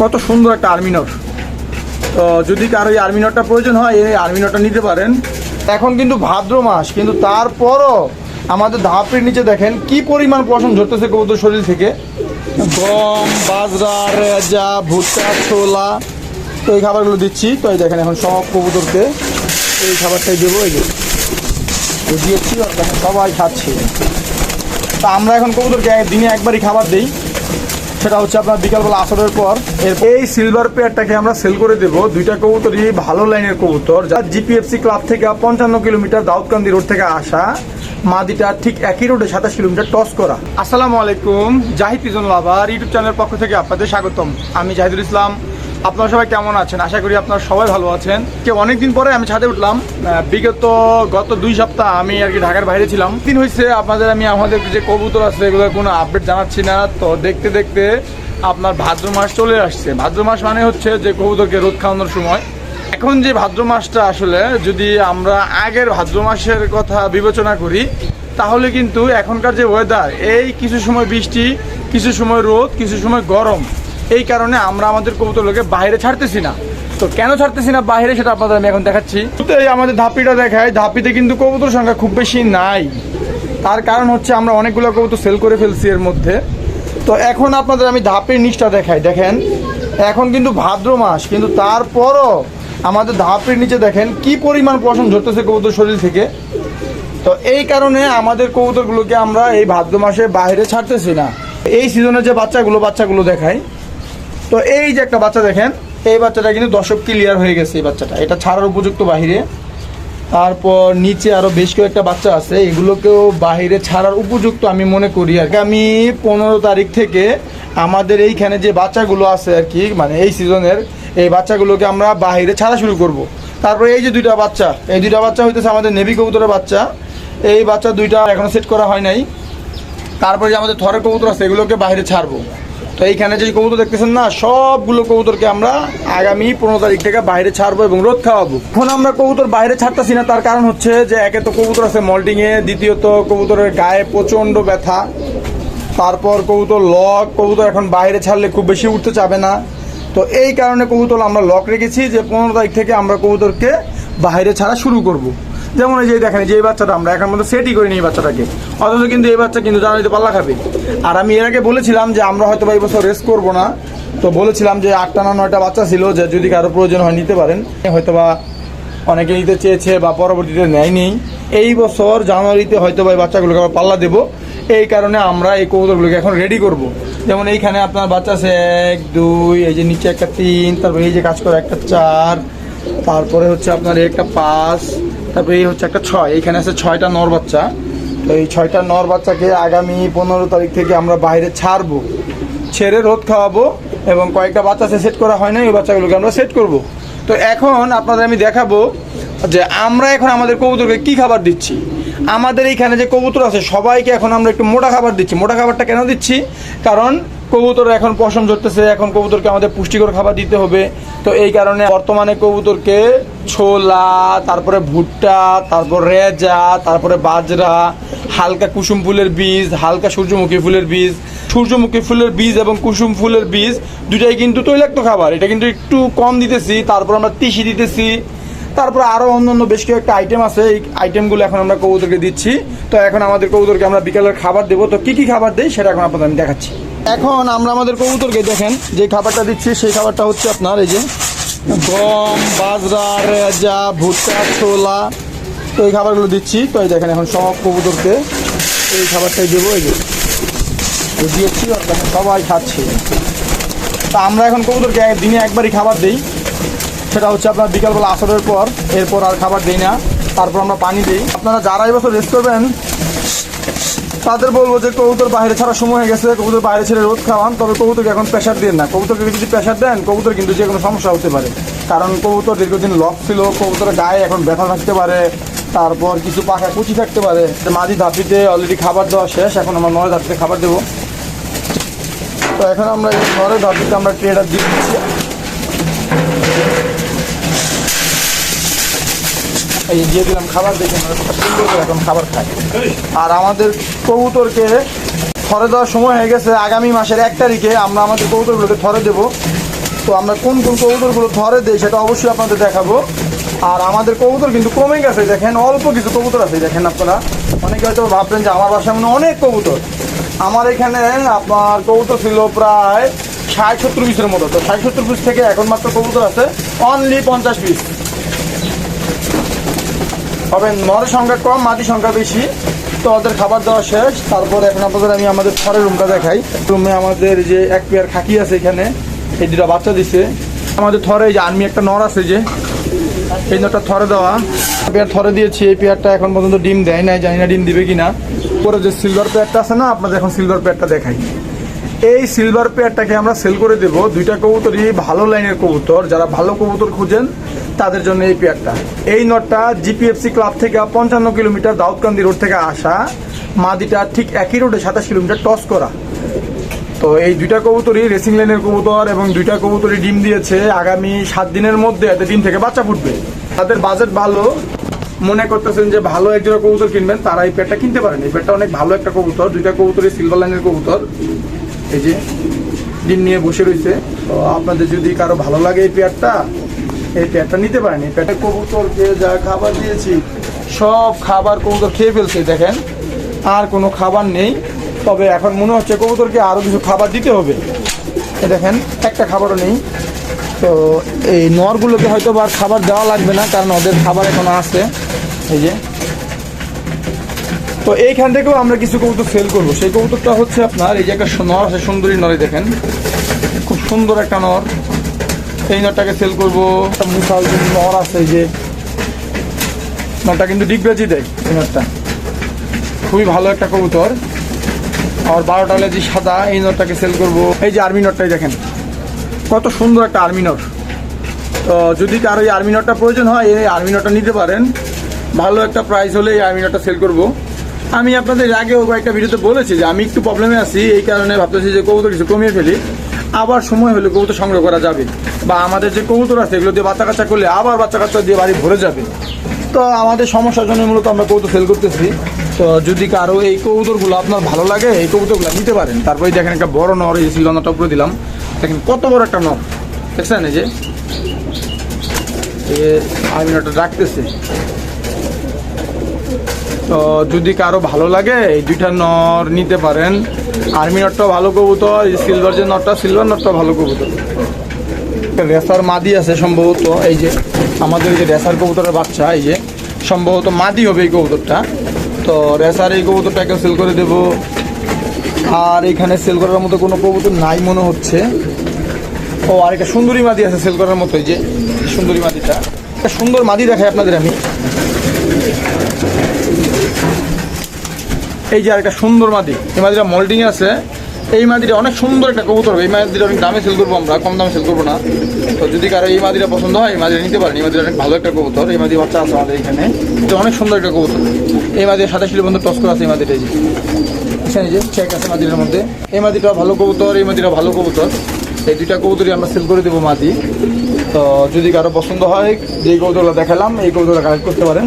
কত সুন্দর একটা আর্মিনর তো যদি কারও এই আর্মিনরটা প্রয়োজন হয়, এই আর্মিনরটা নিতে পারেন। এখন কিন্তু ভাদ্র মাস, কিন্তু তারপরও আমাদের ধাপের নিচে দেখেন কি পরিমাণ পশম ঝরতেছে কবুতর শরীর থেকে। গম, বাজরা, রেজা, ভুট্টা, ছোলা, তো এই খাবারগুলো দিচ্ছি। তো এই দেখেন এখন সব কবুতরকে এই খাবারটাই দেবো, এই দিয়েছি সবাই খাচ্ছে। তা আমরা এখন কবুতরকে দিনে একবারই খাবার দিই। সেটা হচ্ছে আপনার বিকালবেলা আসরের পর। এই সিলভার পেয়ারটাকে আমরা সেল করে দেবো। দুইটা কবুতরই ভালো লাইনের কবুতর। যা জিপিএফসি ক্লাব থেকে পঞ্চান্ন কিলোমিটার দাউদকান্দি রোড থেকে আসা। মাদিটা ঠিক একই রোডে সাতাশ কিলোমিটার টস করা। আসসালামু আলাইকুম। জাহিদ পিজন লাভার ইউটিউব চ্যানেলের পক্ষ থেকে আপনাদের স্বাগতম। আমি জাহিদুল ইসলাম। আপনারা সবাই কেমন আছেন? আশা করি আপনারা সবাই ভালো আছেন। কে, অনেকদিন পরে আমি ছাদে উঠলাম। বিগত গত দুই সপ্তাহ আমি আর কি ঢাকার বাইরে ছিলাম। দিন হয়েছে আপনাদের আমি, আমাদের যে কবুতর আছে, এগুলোর কোনো আপডেট জানাচ্ছি না। তো দেখতে দেখতে আপনার ভাদ্র মাস চলে আসছে। ভাদ্র মাস মানে হচ্ছে যে কবুতরকে রোদ খাওয়ানোর সময়। এখন যে ভাদ্র মাসটা আসলে, যদি আমরা আগের ভাদ্র মাসের কথা বিবেচনা করি, তাহলে কিন্তু এখনকার যে ওয়েদার এই কিছু সময় বৃষ্টি, কিছু সময় রোদ, কিছু সময় গরম এই কারণে আমরা আমাদের কবুতরগুলোকে বাইরে ছাড়তেছি না। তো কেন ছাড়তেছি না বাইরে সেটা আপনাদের আমি এখন দেখাচ্ছি। এই আমাদের ধাপিটা দেখায়। ধাপিতে কিন্তু কবুতর সংখ্যা খুব বেশি নাই। তার কারণ হচ্ছে আমরা অনেকগুলো কবুতর সেল করে ফেলছি এর মধ্যে। তো এখন আপনাদের আমি ধাপের নিচটা দেখাই। দেখেন, এখন কিন্তু ভাদ্র মাস, কিন্তু তারপরও আমাদের ধাপের নিচে দেখেন কি পরিমাণ পশম ঝরতেছে কবুতর শরীর থেকে। তো এই কারণে আমাদের কবুতরগুলোকে আমরা এই ভাদ্র মাসে বাইরে ছাড়তেছি না। এই সিজনে যে বাচ্চাগুলো বাচ্চাগুলো দেখাই। তো এই যে একটা বাচ্চা দেখেন, এই বাচ্চাটা কিন্তু দশক ক্লিয়ার হয়ে গেছে এই বাচ্চাটা। এটা ছাড়ার উপযুক্ত বাহিরে। তারপর নিচে আরও বেশ কয়েকটা বাচ্চা আছে, এগুলোকেও বাহিরে ছাড়ার উপযুক্ত আমি মনে করি আর কি। আগামী পনেরো তারিখ থেকে আমাদের এইখানে যে বাচ্চাগুলো আছে আর কি মানে এই সিজনের, এই বাচ্চাগুলোকে আমরা বাহিরে ছাড়া শুরু করব। তারপরে এই যে দুইটা বাচ্চা, এই দুইটা বাচ্চা হইতেছে আমাদের নেভি কবুতরের বাচ্চা। এই বাচ্চা দুইটা এখনও সেট করা হয় নাই। তারপরে যে আমাদের থরের কবুতর আছে, এগুলোকে বাইরে ছাড়বো। তো এইখানে যে কবুতর দেখতেছেন না, সবগুলো কবুতরকে আমরা আগামী পনেরো তারিখ থেকে বাইরে ছাড়বো এবং রোদ খাওয়াবো। এখন আমরা কবুতর বাইরে ছাড়তেছি না, তার কারণ হচ্ছে যে একে তো কবুতর আছে মল্টিং এ দ্বিতীয়ত কবুতরের গায়ে প্রচণ্ড ব্যথা। তারপর কবুতর লক, কবুতর এখন বাইরে ছাড়লে খুব বেশি উঠতে চাবে না। তো এই কারণে কবুতর আমরা লক রেখেছি যে পনেরো তারিখ থেকে আমরা কবুতরকে বাইরে ছাড়া শুরু করব। যেমন এই যে দেখেন যে এই বাচ্চাটা আমরা এখন মধ্যে সেটই করিনি এই বাচ্চাটাকে। অথচ কিন্তু এই বাচ্চা কিন্তু জানাইতে পাল্লা খাবে। আর আমি এর আগে বলেছিলাম যে আমরা হয়তো বা এই বছর রেস্ট করব না। তো বলেছিলাম যে আটটা না নয়টা বাচ্চা ছিল যে যদি কারও প্রয়োজন হয় নিতে পারেন। হয়তো বা অনেকে নিতে চেয়েছে বা পরবর্তীতে নেয়নি। এই বছর জানুয়ারিতে হয়তো বা এই বাচ্চাগুলোকে আবার পাল্লা দেবো। এই কারণে আমরা এই কবুতরগুলোকে এখন রেডি করব। যেমন এইখানে আপনার বাচ্চা আছে এক, দুই, এই যে নিচে একটা তিন, তারপরে এই যে কাজ করে একটা চার, তারপরে হচ্ছে আপনার একটা পাঁচ তারপরে এই হচ্ছে একটা ছয়, এইখানে আছে ছয়টা নর বাচ্চা। তো এই ছয়টা নর বাচ্চাকে আগামী পনেরো তারিখ থেকে আমরা বাইরে ছাড়বো, ছেড়ে রোদ খাওয়াবো এবং কয়েকটা বাচ্চা সেট করা হয় না ওই বাচ্চাগুলোকে আমরা সেট করব। তো এখন আপনাদের আমি দেখাবো যে আমরা এখন আমাদের কবুতরকে কি খাবার দিচ্ছি। আমাদের এইখানে যে কবুতর আছে, সবাইকে এখন আমরা একটু মোটা খাবার দিচ্ছি। মোটা খাবারটা কেন দিচ্ছি? কারণ কবুতর এখন পশম ধরতেছে, এখন কবুতরকে আমাদের পুষ্টিকর খাবার দিতে হবে। তো এই কারণে বর্তমানে কবুতরকে ছোলা, তারপরে ভুট্টা, তারপর রেজা, তারপরে বাজরা, হালকা কুসুম ফুলের বীজ, হালকা সূর্যমুখী ফুলের বীজ। সূর্যমুখী ফুলের বীজ এবং কুসুম ফুলের বীজ দুটাই কিন্তু তৈলাক্ত খাবার। এটা কিন্তু একটু কম দিতেছি, তারপর আমরা তিসি দিতেছি। তারপর আরও অন্য অন্য বেশ কয়েকটা আইটেম আছে, এই আইটেমগুলো এখন আমরা কবুতরকে দিচ্ছি। তো এখন আমাদের কবুতরকে আমরা বিকালের খাবার দেবো। তো কী কী খাবার দিই সেটা এখন আপনাদের আমি দেখাচ্ছি। এখন আমরা আমাদের কবুতরকে দেখেন, যে খাবারটা দিচ্ছি, সেই খাবারটা হচ্ছে আপনার এই যে গম, বাজরা, রেজা, ভুট্টা, ছোলা, তো এই খাবারগুলো দিচ্ছি। তো এই দেখেন এখন সব কবুতরকে এই খাবারটাই দেবো, এই যে। দিয়েছি সবাই খাচ্ছে। তা আমরা এখন কবুতরকে দিনে একবারই খাবার দিই। সেটা হচ্ছে আপনার বিকালবেলা আসরের পর, এরপর আর খাবার দিই না। তারপর আমরা পানি দিই। আপনারা যারা এবছর রেস্ট করবেন তাদের বলব যে কবুতর বাইরে ছাড়া সময় হয়ে গেছে, কবুতর বাইরে ছেড়ে রোদ খাওয়ান, তবে কবুতরকে এখন প্রেশার দিন না। কবুতরকে যদি প্রেশার দেন, কবুতর কিন্তু যে কোনো সমস্যা হতে পারে। কারণ কবুতর দীর্ঘদিন লক ছিল, কবুতরের গায়ে এখন ব্যথা থাকতে পারে, তারপর কিছু পাখা কুচি থাকতে পারে। মাঝি ধাপিতে অলরেডি খাবার দেওয়া শেষ, এখন আমরা নয় ধাপিতে খাবার দেবো। তো এখন আমরা এই নয় ধাপিতে আমরা ট্রেটা দিয়ে দিচ্ছি। এই দিয়ে দিলাম খাবার দেখে এখন খাবার খাই। আর আমাদের কবুতরকে থরে দেওয়ার সময় হয়ে গেছে আগামী মাসের এক তারিখে। আমরা আমাদের কবুতরগুলোকে থরে দেবো। তো আমরা কোন কোন কবুতরগুলো ধরে দিই সেটা অবশ্যই আপনাদের দেখাবো। আর আমাদের কবুতর কিন্তু কমে গেছে, দেখেন অল্প কিছু কবুতর আছে, দেখেন আপনারা। অনেকে হয়তো ভাববেন যে আমার বাসায় মানে অনেক কবুতর। আমার এখানে আপনার কবুতর ছিল প্রায় ষাট সত্তর পিসের মতো। তো ষাট সত্তর পিস থেকে এখন মাত্র কবুতর আছে অনলি পঞ্চাশ পিস। তবে নরের সংখ্যা কম মাটির সংখ্যা বেশি। তো ওদের খাবার দেওয়া শেষ। তারপর এখন আপনাদের আমি আমাদের থরের রুমটা দেখাই। রুমে আমাদের যে এক পেয়ার খাকি আছে এখানে, এই দুটা বাচ্চা দিছে। আমাদের থরে যে আর্মি একটা নর আছে যে, এই নরটা থরে দেওয়া। পেয়ার থরে দিয়েছি, এই পেয়ারটা এখন পর্যন্ত ডিম দেয় নাই, জানি না ডিম দিবে কিনা। পরে যে সিলভার পেয়ারটা আছে না, আপনাদের এখন সিলভার পেয়ারটা দেখাই। এই সিলভার পেয়ারটাকে আমরা সেল করে দেব। দুইটা কবুতরই ভালো লাইনের কবুতর। যারা ভালো কবুতর খুঁজেন, তাদের জন্য এই পেয়ারটা এই নটটা জিপিএফসি ক্লাব থেকে পঞ্চান্ন কিলোমিটার দাউদকান্দি রোড থেকে আসা। মাদিটা ঠিক একই রোডে সাতাশ কিলোমিটার টস করা। তো এই দুইটা কবুতরই রেসিং লাইনের কবুতর এবং দুইটা কবুতরই ডিম দিয়েছে। আগামী সাত দিনের মধ্যে এদের ডিম থেকে বাচ্চা ফুটবে। তাদের বাজেট ভালো। মনে করতেছেন যে ভালো একজন কবুতর কিনবেন, তারা এই পেটটা কিনতে পারেন। এই পেটটা অনেক ভালো একটা কবুতর। দুইটা কবুতরই সিলভার লাইনের কবুতর। এই যে ডিম নিয়ে বসে রয়েছে। তো আপনাদের যদি কারও ভালো লাগে এই পেয়ারটা এই পেয়ারটা নিতে পারেন। এই পেয়ারটা কবুতরকে যা খাবার দিয়েছি, সব খাবার কবুতর খেয়ে ফেলছে, দেখেন। আর কোনো খাবার নেই। তবে এখন মনে হচ্ছে কবুতরকে আরও কিছু খাবার দিতে হবে। এই দেখেন, একটা খাবারও নেই। তো এই নরগুলোকে হয়তো আর খাবার দেওয়া লাগবে না, কারণ ওদের খাবার এখন আছে। এই যে তো এইখান থেকেও আমরা কিছু কবুতর সেল করব। সেই কবুতরটা হচ্ছে আপনার, এই যে একটা নর আছে সুন্দরী নরে দেখেন। খুব সুন্দর একটা নর। এই নরটাকে সেল করব। মুসাল নর আছে যে নরটা কিন্তু ডিগবাজি দেয়, এই নরটা। খুবই ভালো একটা কবুতর। আর বারোটা লেজি সাদা, এই নরটাকে সেল করব। এই যে আর্মি নরটাই দেখেন। কত সুন্দর একটা আর্মি নর। তো যদি কারও এই আর্মি নটটা প্রয়োজন হয়, এই আর্মি নটটা নিতে পারেন। ভালো একটা প্রাইস হলে এই আর্মি নটটা সেল করব। আমি আপনাদের আগেও কয়েকটা ভিডিওতে বলেছি যে আমি একটু প্রবলেমে আছি, এই কারণে ভাবতেছি যে কবুতর কিছু কমিয়ে ফেলি। আবার সময় হলে কবুতর সংগ্রহ করা যাবে। বা আমাদের যে কবুতর আছে, এগুলো দিয়ে বাচ্চা কাচ্চা করলে আবার বাচ্চা কাচ্চা দিয়ে বাড়ি ভরে যাবে। তো আমাদের সমস্যার জন্য মূলত আমরা কবুতর সেল করতেছি। তো যদি কারও এই কবুতরগুলো আপনার ভালো লাগে, এই কবুতরগুলো নিতে পারেন। তারপরে দেখেন একটা বড় নর, এই সিলনটা উপরে দিলাম। দেখেন কত বড় একটা নর। দেখছেন এই যে? আর্মিনাটা রাখতেছে। তো যদি কারও ভালো লাগে, এই দুইটা নর নিতে পারেন। আর্মি নটটা ভালো কবুতর সিলভার যে নটটা সিলভার নটটা ভালো কবুতর। রেসার মাদি আছে সম্ভবত, এই যে আমাদের যে রেসার কবুতরের বাচ্চা, এই যে সম্ভবত মাদি হবে এই কবুতরটা। তো রেসার এই কবুতরটাকে সেল করে দেব। আর এখানে সেল করার মতো কোনো কবুতর নাই মনে হচ্ছে। ও, আর একটা সুন্দরী মাদি আছে সেল করার মতো, এই যে সুন্দরী মাদিটা। একটা সুন্দর মাদি দেখাই আপনাদের আমি। এই যে আরেকটা সুন্দর মাদি, এই মাদিটা মল্টিং আছে। এই মাদিটা অনেক সুন্দর একটা কবুতর হবে। এই মাদিটা অনেক দামে সেল করব আমরা, কম দামে সেল করব না। তো যদি কারও এই মাদিটা পছন্দ হয়, এই মাদিটা নিতে পারেন। এই মাদিটা অনেক ভালো একটা কবুতর। এই মাদি বাচ্চা আছে আমাদের এখানে। এটা অনেক সুন্দর একটা কবুতর। এই মাদির সাথে শিলে বন্ধু টস করা আছে এই মাদিটা যে। এই যে চেক আছে মাদিটার মধ্যে। এই মাদিটা ভালো কবুতর, এই মাদিটা ভালো কবুতর। এই দুইটা কবুতরই আমরা সেল করে দেবো মাদি। তো যদি কারও পছন্দ হয় যে কৌতুকগুলো দেখালাম, এই কৌতুকগুলো কালেক্ট করতে পারেন।